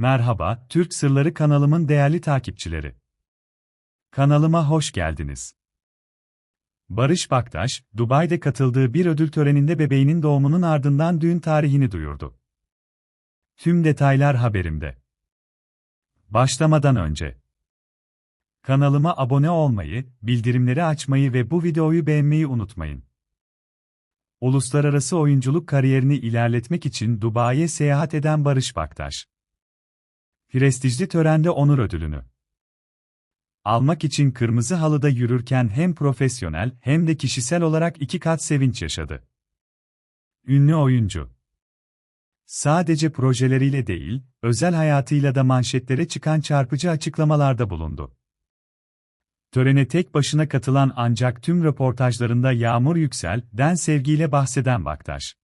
Merhaba, Türk Sırları kanalımın değerli takipçileri. Kanalıma hoş geldiniz. Barış Baktaş, Dubai'de katıldığı bir ödül töreninde bebeğinin doğumunun ardından düğün tarihini duyurdu. Tüm detaylar haberimde. Başlamadan önce kanalıma abone olmayı, bildirimleri açmayı ve bu videoyu beğenmeyi unutmayın. Uluslararası oyunculuk kariyerini ilerletmek için Dubai'ye seyahat eden Barış Baktaş prestijli törende onur ödülünü almak için kırmızı halıda yürürken hem profesyonel hem de kişisel olarak iki kat sevinç yaşadı. Ünlü oyuncu sadece projeleriyle değil, özel hayatıyla da manşetlere çıkan çarpıcı açıklamalarda bulundu. Törene tek başına katılan ancak tüm röportajlarında Yağmur Yüksel'den sevgiyle bahseden Baktaş.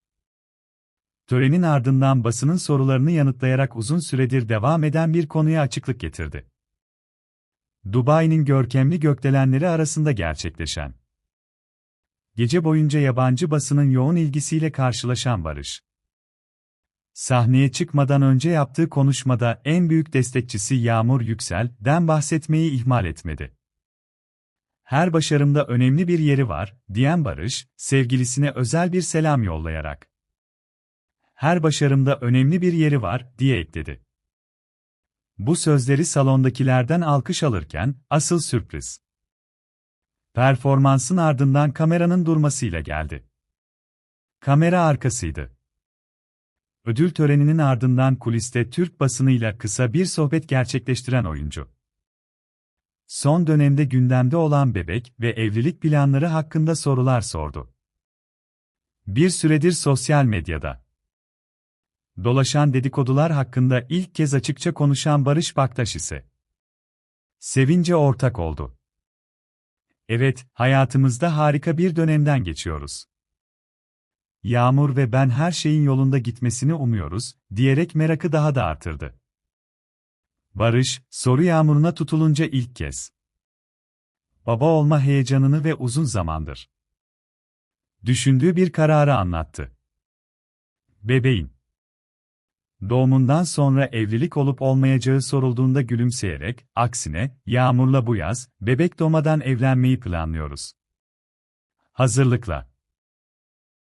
Törenin ardından basının sorularını yanıtlayarak uzun süredir devam eden bir konuya açıklık getirdi. Dubai'nin görkemli gökdelenleri arasında gerçekleşen Gece boyunca yabancı basının yoğun ilgisiyle karşılaşan Barış. Sahneye çıkmadan önce yaptığı konuşmada en büyük destekçisi Yağmur Yüksel'den bahsetmeyi ihmal etmedi. Her başarımda önemli bir yeri var, diyen Barış, sevgilisine özel bir selam yollayarak. Her başarımda önemli bir yeri var, diye ekledi. Bu sözleri salondakilerden alkış alırken, asıl sürpriz. Performansın ardından kameranın durmasıyla geldi. Kamera arkasıydı. Ödül töreninin ardından kuliste Türk basınıyla kısa bir sohbet gerçekleştiren oyuncu. Son dönemde gündemde olan bebek ve evlilik planları hakkında sorular sordu. Bir süredir sosyal medyada dolaşan dedikodular hakkında ilk kez açıkça konuşan Barış Baktaş ise sevince ortak oldu. Evet, hayatımızda harika bir dönemden geçiyoruz. Yağmur ve ben her şeyin yolunda gitmesini umuyoruz, diyerek merakı daha da artırdı. Barış, soru yağmuruna tutulunca ilk kez. Baba olma heyecanını ve uzun zamandır. Düşündüğü bir kararı anlattı. Bebeğin. Doğumundan sonra evlilik olup olmayacağı sorulduğunda gülümseyerek, aksine, Yağmur'la bu yaz, bebek doğmadan evlenmeyi planlıyoruz. Hazırlıkla.